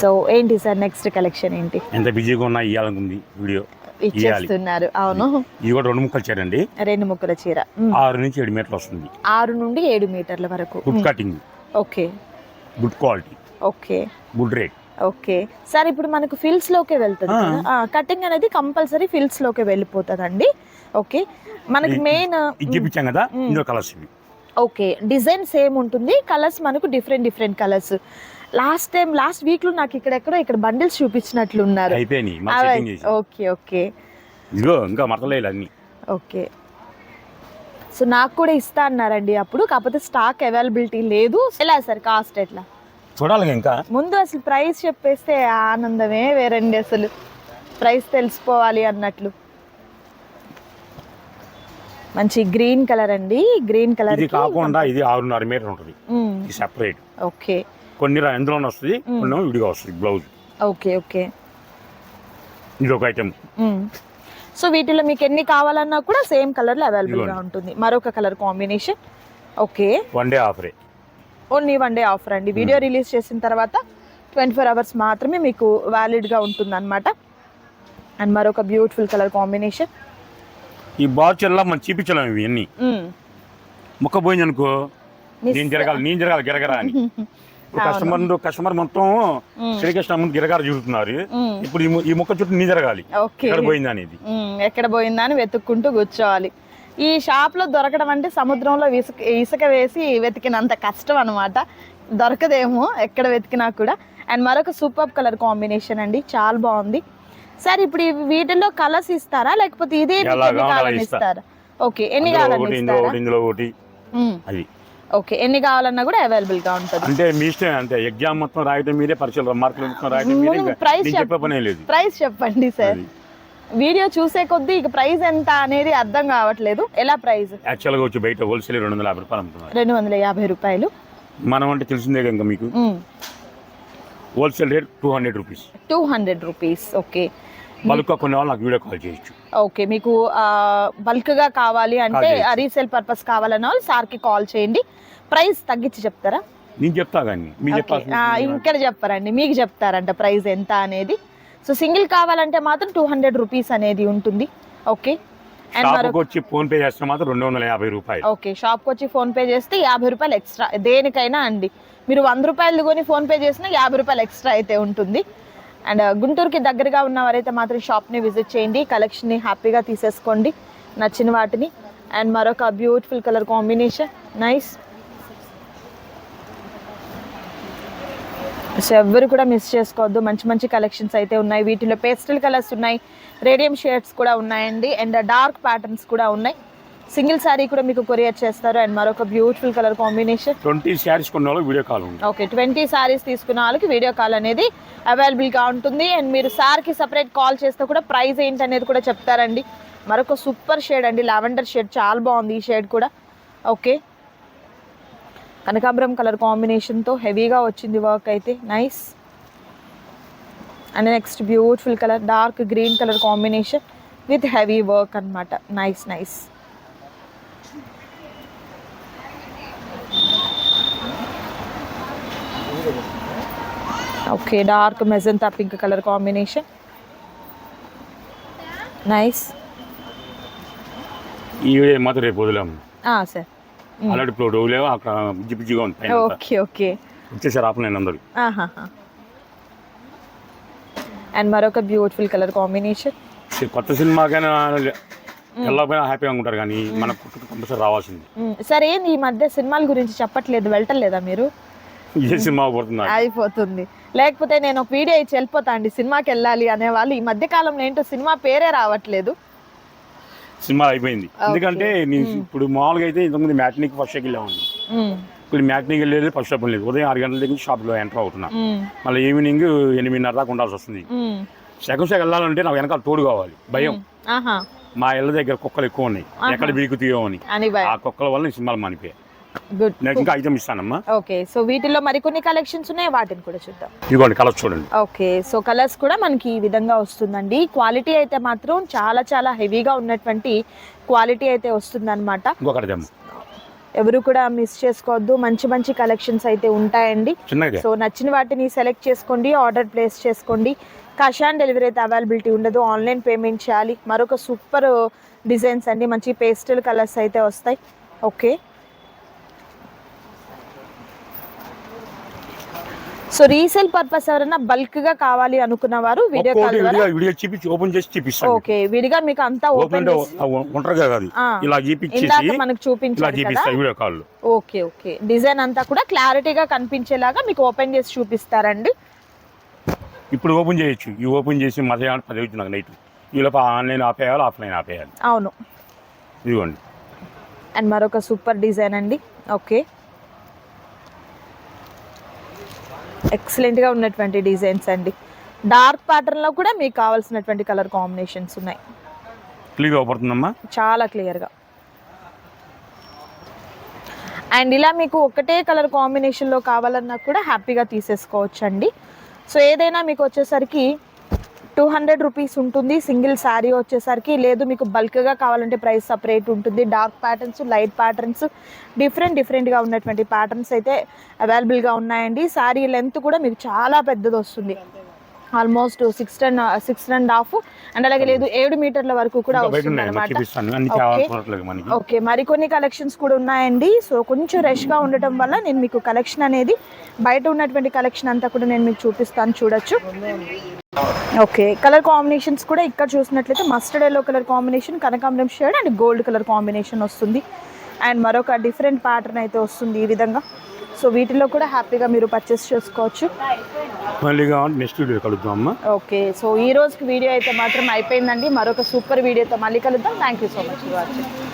So ఏంటి sir next collection ఏంటి? ఎంత బిజీగా ఉన్నా ఇవ్వాలనుకుంది వీడియో. ఇచ్చేస్తున్నారు అవును. ఇవి కూడా రెండు ముక్కలు చేరండి రెండు ముక్కల చీర. ఆరు నుంచి ఏడు మీటర్లు వస్తుంది. ఆరు నుండి ఏడు మీటర్ల వరకు. Good. Cutting okay. Good quality okay. Good rate okay. Sir ఇప్పుడు మనకు ఫిల్స్ లోకే వెళ్తుంది కటింగ్ అనేది కంపల్సరీ ఫిల్స్ లోకే వెళ్ళిపోతుంది అండి ఓకే. మనకి మెయిన్ ఇది చూపించాం కదా. ఇందులో కలర్స్ ఓకే. డిజైన్ సేమ్ ఉంటుంది. కలర్స్ మనకు different different colours last time last వీక్లో నాకు ఇక్కడ ఎక్కడో ఇక్కడ బండిల్స్ చూపించినట్లు ఉన్నారు అయిపోయినాయి ఓకే ఓకే ఇదిగో ఇంకా మరతలేదు అన్ని. ఓకే సో నాకు కూడా ఇస్తా అన్నారండి అప్పుడు కాకపోతే స్టాక్ అవైలబిలిటీ లేదు. ఎలా సార్ కాస్ట్ ఎట్లా? చూడాలి ఇంకా. ముందు అసలు ప్రైస్ చెప్పేస్తే ఆనందమే వేరండి అసలు. ప్రైస్ తెలిసిపోవాలి అన్నట్లు. మంచి గ్రీన్ కలర్ అండి. గ్రీన్ కలర్ ఇది కాకుండా ఇది ఆరున్నర మీటర్ ఉంటుంది. సెపరేట్ ఓకే కొన్ని ఎందులోనే వస్తుంది కొన్ని విడిగా వస్తుంది బ్లౌజ్ ఓకే ఓకే. ఇది ఒక ఐటమ్ సో వీటిలో మీకు ఎన్ని కావాలన్నా కూడా సేమ్ కలర్లో అవైలబుల్గా ఇదిగోండి. ఉంటుంది. మరొక colour combination. Okay. One day ఆఫరే only one day offer అండి వీడియో రిలీజ్ చేసిన తర్వాత ట్వంటీ ఫోర్ అవర్స్ మాత్రమే మీకు వ్యాలిడ్గా ఉంటుంది అనమాట అండ్ మరొక బ్యూటిఫుల్ కలర్ కాంబినేషన్. ఈ బాచుల్లో మనం చూపించలేము ఇవి అన్ని. ముక్క పోయింది అనుకో నేను జరగాలి నేను జరగాలి గిరగరా అని. ఇప్పుడు కస్టమర్ కస్టమర్ మొత్తం శ్రీకృష్ణ ముందు గిరగారు చూస్తున్నారు. ఇప్పుడు ఈ ముక్క చుట్టూ నీ జరగాలి. ఎక్కడ పోయింది అనేది. ఎక్కడ పోయిందా అని వెతుక్కుంటూ కూర్చోవాలి. ఈ షాప్లో దొరకడం అంటే సముద్రంలో ఇసుక ఇసుక వేసి వెతికినంత కష్టం అనమాట దొరకదేమో ఎక్కడ వెతికినా కూడా. అండ్ మరొక సూపర్ కలర్ కాంబినేషన్ అండి. చాలా బాగుంది. సార్ ఇప్పుడు వీటిల్లో కలర్స్ ఇస్తారా? లేకపోతే ఇదే కావాలో. ఇస్తారా? ఓకే. ఎన్ని ఒకటి ఇందులో ఒకటి. అది. ఓకే ఎన్ని కావాలన్నా కూడా అవైలబుల్గా ఉంటుంది. అంటే మీ ఇష్టం అంతే. ఎగ్జామ్ మొత్తం రాయటం మీరే పరీక్షలు మార్కులు మొత్తం రాయటం మీరే ముందు ఇంకా price నేను చెప్- చెప్పే పనే లేదు. ప్రైస్ చెప్పండి సార్. వీడియో చూసే కొద్దీ ఇక ప్రైస్ ఎంత అనేది అర్థం కావట్లేదు. ఎలా ప్రైస్? యాక్చువల్గా వచ్చి బయట హోల్సేల్ రెండు వందల యాభై రూపాయలు అమ్ముతున్నారు. రెండు వందల యాభై రూపాయలు. మనం అంటే తెలిసిందే ఇంకా మీకు. Wholesale rate two hundred rupees. Two hundred rupees okay. Bulk కొన్ని నాకు వీడియో కాల్ చేయొచ్చు. ఓకే మీకు బల్క్గా కావాలి అంటే. రీసేల్ పర్పస్ కావాలన్న సార్కి కాల్ చేయండి. ప్రైస్ తగ్గించి చెప్తారా? నేను చెప్తా కానీ ఇక్కడ చెప్పారండి. మీకు చెప్తారంట ప్రైస్ ఎంత అనేది. సో సింగిల్ కావాలంటే మాత్రం టూ హండ్రెడ్ రూపీస్ అనేది ఉంటుంది. ఓకే షాప్కి వచ్చి ఫోన్ పే చేస్తే మాత్రం రెండు వందల యాభై రూపాయలు. ఓకే షాప్కి వచ్చి ఫోన్ పే చేస్తే యాభై రూపాయలు ఎక్స్ట్రా. దేనికైనా అండి. మీరు వంద రూపాయలు కొని ఫోన్ పే చేసినా యాభై రూపాయలు ఎక్స్ట్రా అయితే ఉంటుంది. అండ్ గుంటూరుకి దగ్గరగా ఉన్నవారైతే మాత్రం షాప్ని విజిట్ చేయండి. కలెక్షన్ని హ్యాపీగా తీసేసుకోండి. నచ్చిన వాటిని. అండ్ మరొక beautiful colour combination. Nice. So ఎవ్వరు కూడా మిస్ చేసుకోవద్దు. మంచి మంచి కలెక్షన్స్ అయితే ఉన్నాయి. వీటిలో పేస్టల్ కలర్స్ ఉన్నాయి. రేడియం షేడ్స్ కూడా ఉన్నాయండి. అండ్ డార్క్ ప్యాటర్న్స్ కూడా ఉన్నాయి. సింగిల్ శారీ కూడా మీకు కొరియర్ చేస్తారు అండ్ మరొక beautiful colour combination. Twenty saris కొన్న వాళ్ళకి video call okay twenty saris తీసుకున్న వాళ్ళకి వీడియో కాల్ అనేది అవైలబుల్గా ఉంటుంది. అండ్ మీరు సార్కి సపరేట్ కాల్ చేస్తే కూడా ప్రైస్ ఏంటి అనేది కూడా చెప్తారండి. మరొక సూపర్ షేడ్ అండి లావెండర్ షేడ్. చాలా బాగుంది ఈ షేడ్ కూడా. ఓకే. కనకాంబరం కలర్ కాంబినేషన్తో హెవీగా వచ్చింది వర్క్ అయితే. Nice and next beautiful colour dark green colour combination with heavy work అన్నమాట. Nice nice okay dark magenta pink colour combination nice ఈ మాత్రం రేపు వదిలేము. సార్ అలాంటి ఇప్పుడు రోజులేమో అక్కడ బిజ్జి బిజ్జిగా ఉంది. ఓకే ఓకే వచ్చేసారు ఆపలేను అందరూ. అండ్ మరొక బ్యూటిఫుల్ కలర్ కాంబినేషన్ కొత్త సినిమాకైనా వెళ్ళకపోయినా హ్యాపీగా ఉంటారు కానీ మన పుట్టుకు కంపల్సరీ రావాల్సింది. సరే ఏంది ఈ మధ్య సినిమాల గురించి చెప్పట్లేదు వెళ్ళటలేదా మీరు? ఏ సినిమా పడుతున్నారు అయిపోతుంది. లేకపోతే నేను ఒక వీడియో ఇచ్చి వెళ్ళిపోతా అండి సినిమాకి వెళ్ళాలి అనేవాళ్ళు. ఈ మధ్య కాలంలో ఏంటో సినిమా పేరే రావట్లేదు. సినిమా అయిపోయింది. ఎందుకంటే నేను ఇప్పుడు మామూలుగా అయితే ఇంతకుముందు మ్యాట్నీకి ఫస్ట్ షోకి వెళ్ళామండి. ఇప్పుడు మ్యాట్నీకి వెళ్ళేది ఫస్ట్ షాప్ లేదు ఉదయం ఆరు గంటల దగ్గర షాప్లో ఎంటర్ అవుతున్నా. మళ్ళీ ఈవినింగ్ ఎనిమిదిన్నర దాకా ఉండాల్సి వస్తుంది. సెకండ్ షోకి వెళ్ళాలంటే నాకు వెనకాల తోడు కావాలి. భయం. మా ఇళ్ళ దగ్గర కుక్కలు ఎక్కువ ఉన్నాయి. ఎక్కడ బిగుతాయో అని. అని ఆ కుక్కల వల్ల సినిమాలు మానిపోయాయి. గుడ్ ఇంకా ఐటమ్ ఇస్తానమ్మా. ఓకే సో వీటిల్లో మరికొన్ని కలెక్షన్స్ ఉన్నాయి వాటిని కూడా చూద్దాం. ఇదిగోండి కలర్స్ చూడండి. ఓకే సో కలర్స్ కూడా మనకి ఈ విధంగా వస్తుందండి. క్వాలిటీ అయితే మాత్రం చాలా చాలా హెవీగా ఉన్నటువంటి క్వాలిటీ అయితే వస్తుందన్నమాట. ఇంకొకటి తెమ్మ. ఎవరు కూడా మిస్ చేసుకోవద్దు. మంచి మంచి కలెక్షన్స్ అయితే ఉంటాయండి. సో నచ్చిన వాటిని సెలెక్ట్ చేసుకోండి ఆర్డర్ ప్లేస్ చేసుకోండి. క్యాష్ ఆన్ డెలివరీ అయితే అవైలబిలిటీ ఉండదు. ఆన్లైన్ పేమెంట్ చేయాలి. మరొక సూపర్ డిజైన్స్ అండి. మంచి పేస్టల్ కలర్స్ అయితే వస్తాయి. ఓకే సో రీసేల్ పర్పస్ ఎవరైనా బల్క్గా కావాలి అనుకున్న వారు వీడియో కాల్ ద్వారా విడిగా చూపించి ఓపెన్ చేసి చూపిస్తాను ఓకే విడిగా మీకు అంతా ఓపెన్ ఉంటారుగా కాదు. ఇలా చూపించేసి మనకు కదా. చూపిస్తా video call okay okay design అంతా కూడా క్లారిటీగా కనిపించేలాగా మీకు ఓపెన్ చేసి చూపిస్తారండి. ఇప్పుడు ఓపెన్ చేయొచ్చు. ఈ ఓపెన్ చేసి మధ్యాహ్నం పది అవుతుంది నాకు నైట్ ఈ లోపల ఆన్లైన్ ఆపేయాలి ఆఫ్లైన్ ఆపేయాలి. అవును. ఇదిగోండి. అండ్ మరొక సూపర్ డిజైన్ అండి. ఓకే ఎక్సలెంట్గా ఉన్నటువంటి డిజైన్స్ అండి. డార్క్ ప్యాటర్న్లో కూడా మీకు కావాల్సినటువంటి కలర్ కాంబినేషన్స్ ఉన్నాయి. క్లియర్ అవపడుతుందమ్మా చాలా క్లియర్గా. అండ్ ఇలా మీకు ఒకటే కలర్ కాంబినేషన్లో కావాలన్నా కూడా హ్యాపీగా తీసేసుకోవచ్చు అండి సో ఏదైనా మీకు వచ్చేసరికి టూ హండ్రెడ్ రూపీస్ ఉంటుంది. సింగిల్ శారీ వచ్చేసరికి లేదు మీకు బల్క్గా కావాలంటే ప్రైస్ సపరేట్ ఉంటుంది. Dark patterns light patterns different డిఫరెంట్గా ఉన్నటువంటి ప్యాటర్న్స్ అయితే అవైలబుల్గా ఉన్నాయండి. శారీ లెంత్ కూడా మీకు చాలా పెద్దది వస్తుంది. Almost six ten six and half. And అలాగే లేదు ఏడు మీటర్ల వరకు కూడా వస్తుంది అనమాట ఓకే. మరికొన్ని కలెక్షన్స్ కూడా ఉన్నాయండి. సో కొంచెం రష్గా ఉండటం వల్ల నేను మీకు కలెక్షన్ అనేది బయట ఉన్నటువంటి కలెక్షన్ అంతా కూడా నేను మీకు చూపిస్తాను చూడొచ్చు. ఓకే. కలర్ కాంబినేషన్స్ కూడా ఇక్కడ చూసినట్లయితే మస్టర్డ్ ఎల్లో కలర్ కాంబినేషన్ కనకాంబరం shade and gold colour combination వస్తుంది. అండ్ మరొక డిఫరెంట్ ప్యాటర్న్ అయితే వస్తుంది ఈ విధంగా. సో వీటిలో కూడా హ్యాపీగా మీరు పర్చేస్ చేసుకోవచ్చు. మళ్ళీ నెక్స్ట్ వీడియో కలుద్దాం అమ్మా. ఓకే. సో ఈ రోజుకి వీడియో అయితే మాత్రం అయిపోయిందండి. మరొక సూపర్ వీడియోతో మళ్ళీ కలుద్దాం. Thank you so much for watching